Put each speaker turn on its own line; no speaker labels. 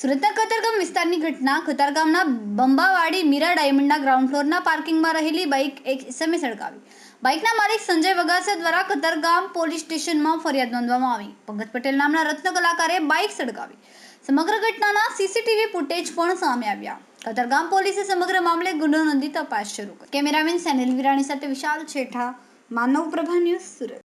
સુરતના કતારગામ વિસ્તારની ઘટના કતારગામના બંબાવાડી મીરા ડાયમંડના ગ્રાઉન્ડ ફ્લોરના પાર્કિંગમાં રહેલી બાઇક એક ઇસમે સળગાવી. બાઇકના માલિક સંજય વગાસા દ્વારા કતારગામ પોલીસ સ્ટેશનમાં ફરિયાદ નોંધવામાં આવી. પંકજ પટેલ નામના રત્ન કલાકારે બાઇક સળગાવી. સમગ્ર ઘટનાના સીસીટીવી ફૂટેજ પણ સામે આવ્યા. કતારગામ પોલીસે સમગ્ર મામલે ગુનો નોંધી તપાસ શરૂ કરી. કેમેરામેન સેનિલ વિરાણી સાથે વિશાલ છેઠા, માનવ પ્રભા ન્યૂઝ સુરત.